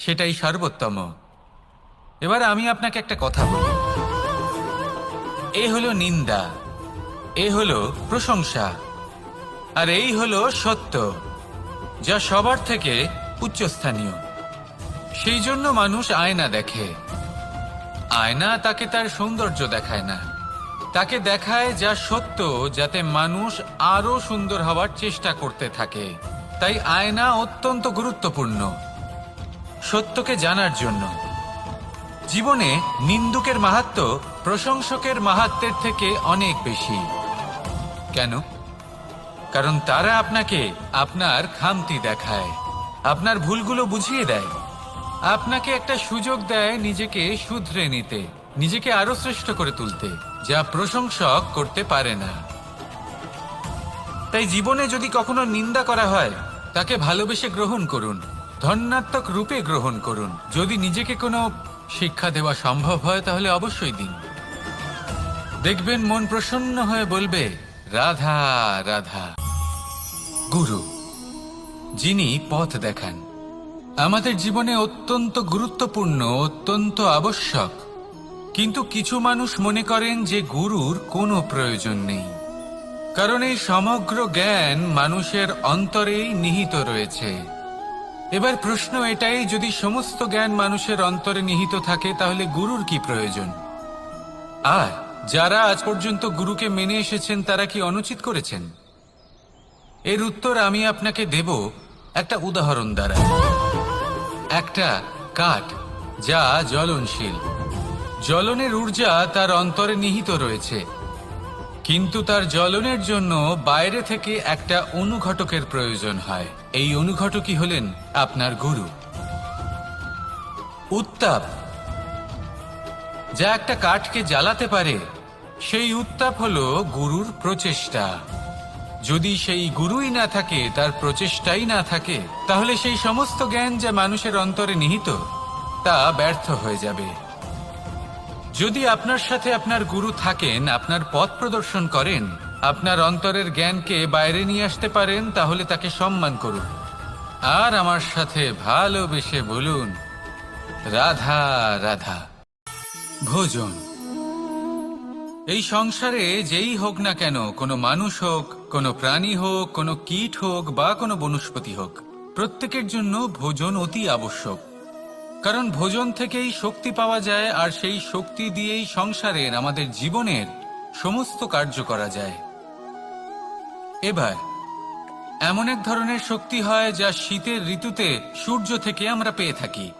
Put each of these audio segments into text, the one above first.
সেটাই সর্বোত্তম। এবার আমি আপনাকে একটা কথা বলি। এ হলো নিন্দা, এ হলো প্রশংসা, আর এই হলো সত্য, যা সবার থেকে উচ্চস্থানীয়। সেই জন্য মানুষ আয়না দেখে। আয়না তাকে তার সৌন্দর্য দেখায় না। তাকে দেখায় যা সত্য, যাতে মানুষ আরও সুন্দর হওয়ার চেষ্টা করতে থাকে। তাই আয়না অত্যন্ত গুরুত্বপূর্ণ। সত্যকে জানার জন্য। জীবনে নিন্দুকের মাহাত্ম প্রশংসকের মাহাত্মের থেকে অনেক বেশি। কেন? কারণ তারা আপনাকে আপনার খামতি দেখায়, আপনার ভুলগুলো বুঝিয়ে দেয়। আপনাকে একটা সুযোগ দেয় নিজেকে শুধরে নিতে, নিজেকে আরও শ্রেষ্ঠ করে তুলতে, যা প্রশংসক করতে পারে না। তাই জীবনে যদি কখনো নিন্দা করা হয়, তাকে ভালোবেসে গ্রহণ করুন। ধন্যাত্মক রূপে গ্রহণ করুন। যদি নিজেকে কোনো শিক্ষা দেওয়া সম্ভব হয়, তাহলে অবশ্যই দিন। দেখবেন মন প্রসন্ন হয়ে বলবে, রাধা রাধা। গুরু, যিনি পথ দেখান, আমাদের জীবনে অত্যন্ত গুরুত্বপূর্ণ, অত্যন্ত আবশ্যক। কিন্তু কিছু মানুষ মনে করেন যে গুরুর কোনো প্রয়োজন নেই। কারণ এই সমগ্র জ্ঞান মানুষের অন্তরেই নিহিত রয়েছে। এবার প্রশ্ন এটাই, যদি সমস্ত জ্ঞান মানুষের অন্তরে নিহিত থাকে, তাহলে গুরুর কি প্রয়োজন? আর যারা আজ পর্যন্ত গুরুকে মেনে এসেছেন, তারা কি অনুচিত করেছেন? এর উত্তর আমি আপনাকে দেব একটা উদাহরণ দ্বারা। একটা কাঠ, যা জ্বলনশীল। জ্বলনের ঊর্জা তার অন্তরে নিহিত রয়েছে। কিন্তু তার জ্বলনের জন্য বাইরে থেকে একটা অনুঘটকের প্রয়োজন হয়। এই অনুঘটকই হলেন আপনার গুরু। উত্তাপ। যা একটা কাঠকে জ্বালাতে পারে, সেই উত্তাপ হলো গুরুর প্রচেষ্টা। যদি সেই গুরুই না থাকে, তার প্রচেষ্টাই না থাকে, তাহলে সেই সমস্ত জ্ঞান যা মানুষের অন্তরে নিহিত, তা ব্যর্থ হয়ে যাবে। যদি আপনার সাথে আপনার গুরু থাকেন, আপনার পথ প্রদর্শন করেন, আপনার অন্তরের জ্ঞানকে বাইরে নিয়ে আসতে পারেন, তাহলে তাকে সম্মান করুন। আর আমার সাথে ভালোবেসে বলুন, রাধা রাধা। ভোজন। এই সংসারে যেই হোক না কেন, কোনো মানুষ হোক, কোনো প্রাণী হোক, কোনো কীট হোক বা কোনো বনস্পতি হোক, প্রত্যেকের জন্য ভোজন অতি আবশ্যক। কারণ ভোজন থেকেই শক্তি পাওয়া যায় আর সেই শক্তি দিয়েই সংসারের, আমাদের জীবনের সমস্ত কার্য করা যায়। এবার, এমন এক ধরনের শক্তি হয় যা শীতের ঋতুতে সূর্য থেকে আমরা পেয়ে থাকি।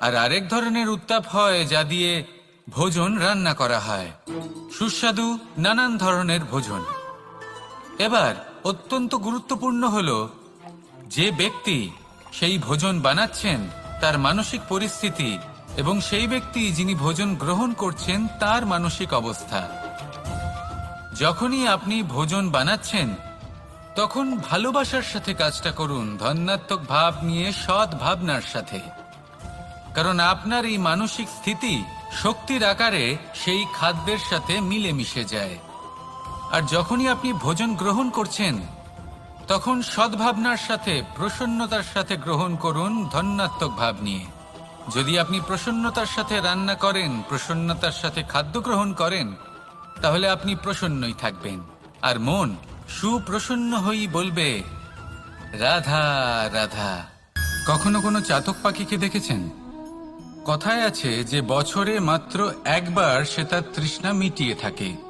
আর আরেক ধরনের উত্তাপ হয় যা দিয়ে ভোজন রান্না করা হয়। সুস্বাদু নানান ধরনের ভোজন। এবার, অত্যন্ত গুরুত্বপূর্ণ হল যে ব্যক্তি সেই ভোজন বানাচ্ছেন তার মানসিক পরিস্থিতি এবং সেই ব্যক্তি যিনি ভোজন গ্রহণ করছেন তার মানসিক অবস্থা। যখনই আপনি ভোজন বানাচ্ছেন, তখন ভালোবাসার সাথে কাজটা করুন ধন্যাত্মক ভাব নিয়ে সৎ ভাবনার সাথে। কারণ আপনার এই মানসিক স্থিতি শক্তির আকারে সেই খাদ্যের সাথে মিলে মিশে যায়। আর যখনই আপনি ভোজন গ্রহণ করছেন তখন সদ্ভাবনার সাথে, প্রসন্নতার সাথে গ্রহণ করুন ধন্যাত্মক ভাব নিয়ে। যদি আপনি প্রসন্নতার সাথে রান্না করেন, প্রসন্নতার সাথে খাদ্য গ্রহণ করেন, তাহলে আপনি প্রসন্নই থাকবেন। আর মন সুপ্রসন্ন হয়েই বলবে, রাধা রাধা। কখনো কোনো চাতক পাখিকে দেখেছেন? কথায় আছে যে বছরে মাত্র একবার সে তার তৃষ্ণা মিটিয়ে থাকে।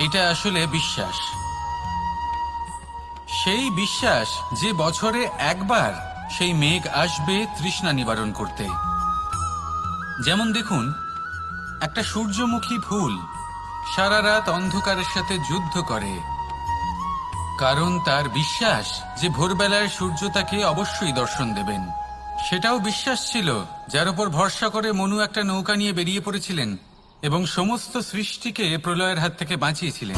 এটা আসলে বিশ্বাস। সেই বিশ্বাস যে বছরে একবার সেই মেঘ আসবে তৃষ্ণা নিবারণ করতে। যেমন দেখুন, একটা সূর্যমুখী ফুল সারা রাত অন্ধকারের সাথে যুদ্ধ করে। কারণ তার বিশ্বাস যে ভোরবেলায় সূর্য তাকে অবশ্যই দর্শন দেবেন। সেটাও বিশ্বাস ছিল, যার উপর ভরসা করে মনু একটা নৌকা নিয়ে বেরিয়ে পড়েছিলেন। এবং সমস্ত সৃষ্টিকে প্রলয়ের হাত থেকে বাঁচিয়েছিলেন।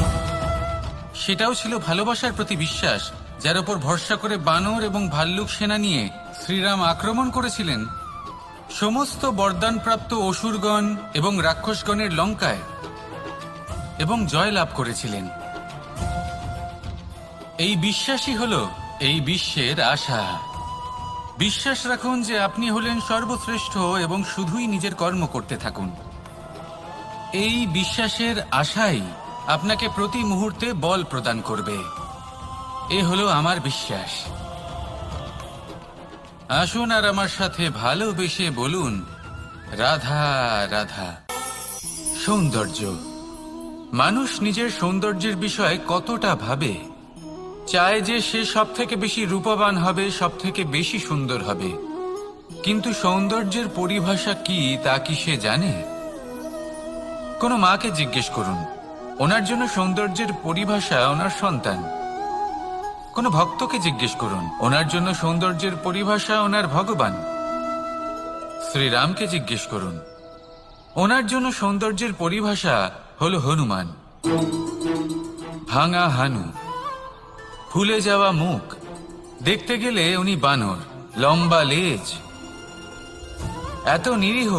সেটাও ছিল ভালোবাসার প্রতি বিশ্বাস, যার উপর ভরসা করে বানর এবং ভাল্লুক সেনা নিয়ে শ্রীরাম আক্রমণ করেছিলেন। সমস্ত বরদানপ্রাপ্ত অসুরগণ এবং রাক্ষসগণের লঙ্কায় এবং জয় লাভ করেছিলেন। এই বিশ্বাসই হল এই বিশ্বের আশা। বিশ্বাস রাখুন যে আপনি হলেন সর্বশ্রেষ্ঠ এবং শুধুই নিজের কর্ম করতে থাকুন। এই বিশ্বাসের আশাই আপনাকে প্রতি মুহূর্তে বল প্রদান করবে। এ হলো আমার বিশ্বাস। আসুন আর আমার সাথে ভালোবেসে বলুন, রাধা রাধা, সৌন্দর্য। মানুষ নিজের সৌন্দর্যের বিষয়ে কতটা ভাবে, চায় যে সে সব থেকে বেশি রূপবান হবে সব থেকে বেশি সুন্দর হবে। কিন্তু সৌন্দর্যের পরিভাষা কি তা কি সে জানে? কোনো মাকে জিজ্ঞেস করুন। ওনার জন্য সৌন্দর্যের পরিভাষা ওনার সন্তান। কোনো ভক্তকে জিজ্ঞেস করুন, ওনার জন্য সৌন্দর্যের পরিভাষা ওনার ভগবান। শ্রীরামকে জিজ্ঞেস করুন, ওনার জন্য সৌন্দর্যের পরিভাষা হল হনুমান। ভাঙা হানু, ফুলে যাওয়া মুখ, দেখতে গেলে উনি বানর, লম্বা লেজ। এত নিরীহ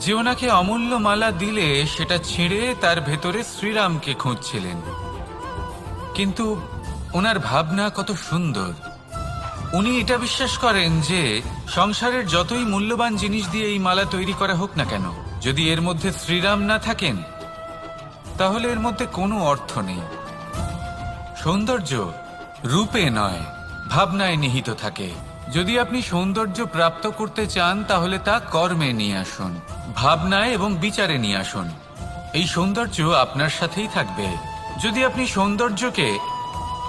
যে ওনাকে অমূল্য মালা দিলে সেটা ছিঁড়ে তার ভেতরে শ্রীরামকে খুঁজছিলেন। কিন্তু ওনার ভাবনা কত সুন্দর। উনি এটা বিশ্বাস করেন যে সংসারের যতই মূল্যবান জিনিস দিয়ে এই মালা তৈরি করা হোক না কেন, যদি এর মধ্যে শ্রীরাম না থাকেন, তাহলে এর মধ্যে কোনো অর্থ নেই। সৌন্দর্য রূপে নয়, ভাবনায় নিহিত থাকে। যদি আপনি সৌন্দর্য প্রাপ্ত করতে চান, তাহলে তা কর্মে নিয়ে আসুন। ভাবনায় এবং বিচারে নিয়ে আসুন। এই সৌন্দর্য আপনার সাথেই থাকবে। যদি আপনি সৌন্দর্যকে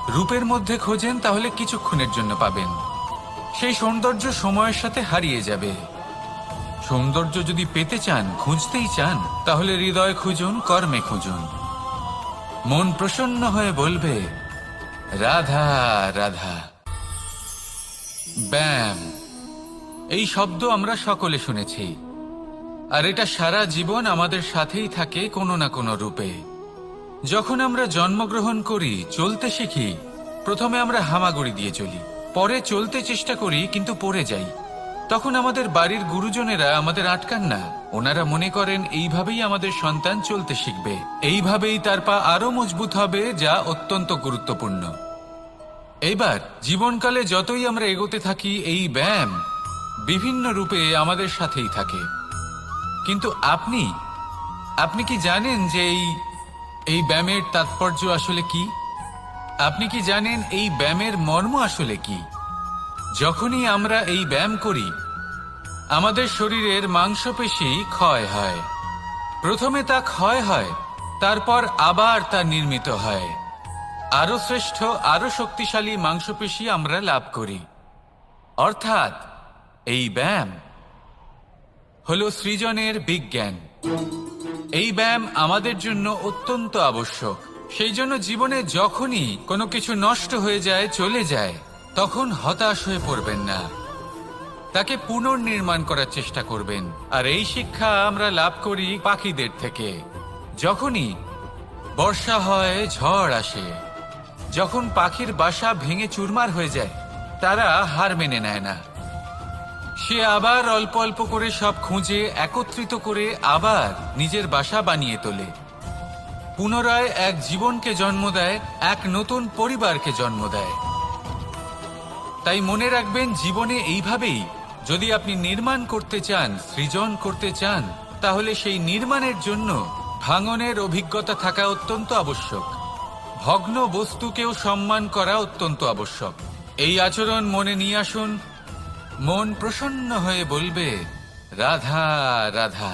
রূপের মধ্যে খোঁজেন, তাহলে কিছুক্ষণের জন্য পাবেন। সেই সৌন্দর্য সময়ের সাথে হারিয়ে যাবে। সৌন্দর্য যদি পেতে চান, খুঁজতেই চান, তাহলে হৃদয় খুঁজুন, কর্মে খুঁজুন। মন প্রসন্ন হয়ে বলবে, রাধা রাধা। ব্যাম এই শব্দ আমরা সকলে শুনেছি। আর এটা সারা জীবন আমাদের সাথেই থাকে কোনো না কোনো রূপে। যখন আমরা জন্মগ্রহণ করি, চলতে শিখি, প্রথমে আমরা হামাগুড়ি দিয়ে চলি। পরে চলতে চেষ্টা করি, কিন্তু পড়ে যাই। তখন আমাদের বাড়ির গুরুজনেরা আমাদের আটকান না। ওনারা মনে করেন, এইভাবেই আমাদের সন্তান চলতে শিখবে। এইভাবেই তার পা আরও মজবুত হবে, যা অত্যন্ত গুরুত্বপূর্ণ। এইবার জীবনকালে যতই আমরা এগোতে থাকি, এই ব্যায়াম বিভিন্ন রূপে আমাদের সাথেই থাকে। কিন্তু আপনি? আপনি কি জানেন যে এই এই ব্যায়ামের তাৎপর্য আসলে কি? আপনি কি জানেন এই ব্যায়ামের মর্ম আসলে কি? যখনই আমরা এই ব্যায়াম করি, আমাদের শরীরের মাংসপেশি ক্ষয় হয়। প্রথমে তা ক্ষয় হয়, তারপর আবার তা নির্মিত হয়। আরও শ্রেষ্ঠ আরও শক্তিশালী মাংসপেশি আমরা লাভ করি। অর্থাৎ, এই ব্যায়াম হলো সৃজনের বিজ্ঞান। এই ব্যায়াম আমাদের জন্য অত্যন্ত আবশ্যক। সেই জন্য জীবনে যখনই কোনো কিছু নষ্ট হয়ে যায়, চলে যায়, তখন হতাশ হয়ে পড়বেন না। তাকে পুনর্নির্মাণ করার চেষ্টা করবেন। আর এই শিক্ষা আমরা লাভ করি পাখিদের থেকে। যখনই বর্ষা হয়, ঝড় আসে, যখন পাখির বাসা ভেঙে চুরমার হয়ে যায়, তারা হার মেনে নেয় না। সে আবার অল্প অল্প করে সব খুঁজে, একত্রিত করে আবার নিজের বাসা বানিয়ে তোলে। পুনরায় এক জীবনকে জন্ম দেয়, এক নতুন পরিবারকে জন্ম দেয়। তাই মনে রাখবেন, জীবনে এইভাবেই যদি আপনি নির্মাণ করতে চান, সৃজন করতে চান, তাহলে সেই নির্মাণের জন্য ভাঙনের অভিজ্ঞতা থাকা অত্যন্ত আবশ্যক। ভগ্ন বস্তুকেও সম্মান করা অত্যন্ত আবশ্যক। এই আচরণ মনে নিয়ে আসুন মন প্রসন্ন হয়ে বলবে রাধা রাধা।